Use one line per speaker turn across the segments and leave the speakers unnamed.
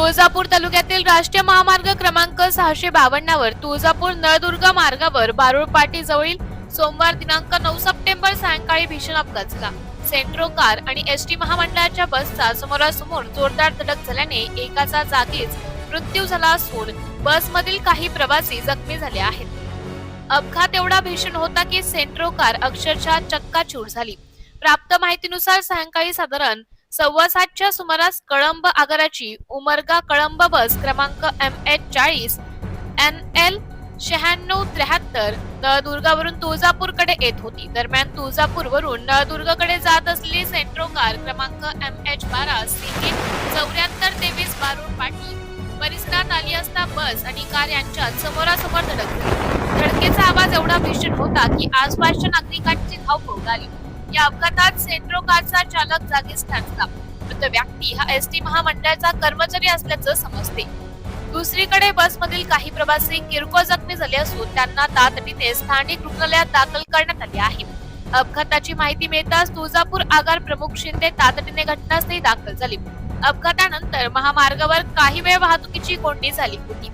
तुळजापूर तालुक्यातील राष्ट्रीय महामार्ग क्रमांक सहाशे बावन्नवर तुळजापूर नळदुर्ग मार्गावर बारुळपाटी जवळील सोमवार दिनांक नऊ सप्टेंबर सायंकाळी भीषण अपघात झाला. सेंट्रो कार आणि एस टी महामंडळाच्या बसचा समोरासमोर जोरदार धडक झाल्याने एकाचा जागीच मृत्यू झाला असून बसमधील काही प्रवासी जखमी झाले आहेत. अपघात एवढा भीषण होता की सेंट्रो कार अक्षरशः चक्काचूर झाली. प्राप्त माहितीनुसार सायंकाळी साधारण सव्वा सातच्या सुमारास कळंब आगाराची उमरगा कळंब बस क्रमांक एम एच चाळीस एन एल शहाण्णव त्र्याहत्तर नळदुर्गावरून तुळजापूरकडे येत होती. दरम्यान तुळजापूरवरून नळदुर्गकडे जात असलेली सेंट्रो कार क्रमांक एम एच बारा सीके चौऱ्याहत्तर तेवीस बारून पाटी परिसरात आली असता बस आणि कार यांच्यात समोरासमोर धडक झाली. धडकेचा आवाज एवढा भीषण होता की आसपासच्या नागरिकांची धावपळ झाली. या अपघातात सेंट्रो कारचा चालक जागीच ठाकला मृत व्यक्ती हा एस टी महामंडळाचा कर्मचारी असल्याचं समजते. दुसरीकडे बसमधील काही प्रवासी किरकोळ जखमी झाले असून त्यांना तातडीने स्थानिक रुग्णालयात दाखल करण्यात आले आहे. अपघाताची माहिती मिळताच तुळजापूर आगार प्रमुख शिंदे तातडीने घटनास्थळी दाखल झाली. अपघातानंतर महामार्गावर काही वेळ वाहतुकीची कोंडी झाली होती.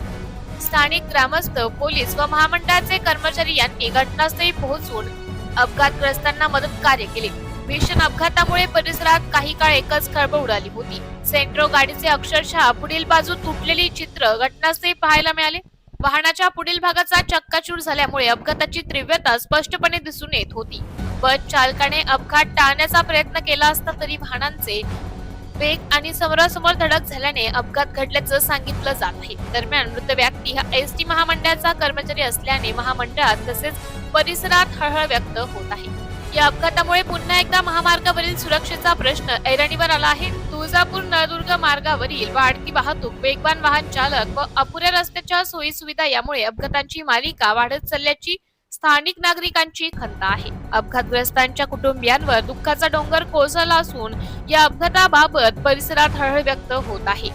स्थानिक ग्रामस्थ पोलीस व महामंडळाचे कर्मचारी यांनी घटनास्थळी पोहोचून अपघातग्रस्तांना मदत कार्य केले. भीषण अपघातामुळे परिसरात काही काळ एकच खळबळ उडाली होती. सेंट्रो गाडीचे अक्षरशः पुढील बाजू तुटलेली चित्र घटनास्थळी पाहायला मिळाले. वाहनाच्या पुढील भागाचा चक्काचूर झाल्यामुळे अपघाताची तीव्रता स्पष्टपणे दिसून येत होती. बस चालकाने अपघात टाळण्याचा प्रयत्न केला असता तरी वाहनांचे वेग आणि समोरासमोर धडक झाल्याने अपघात घडल्याचं सांगितलं जात आहे. दरम्यान मृत व्यक्ती हा एस टी महामंडळाचा कर्मचारी असल्याने महामंडळात तसेच परिसरात हळहळ व्यक्त होत आहे. या अपघातामुळे पुन्हा एकदा महामार्गावरील सुरक्षेचा प्रश्न ऐरणीवर आला आहे. तुळजापूर नळदुर्ग मार्गावरील वाढती वाहतूक वेगवान वाहन चालक व अपुऱ्या रस्त्याच्या सोयी सुविधा यामुळे अपघातांची मालिका वाढत चालल्याची स्थानिक नागरिकांची खंत आहे. अपघातग्रस्तांच्या कुटुंबियांवर दुःखाचा डोंगर कोसळला असून या अपघाताबाबत परिसरात हळहळ व्यक्त होत आहे.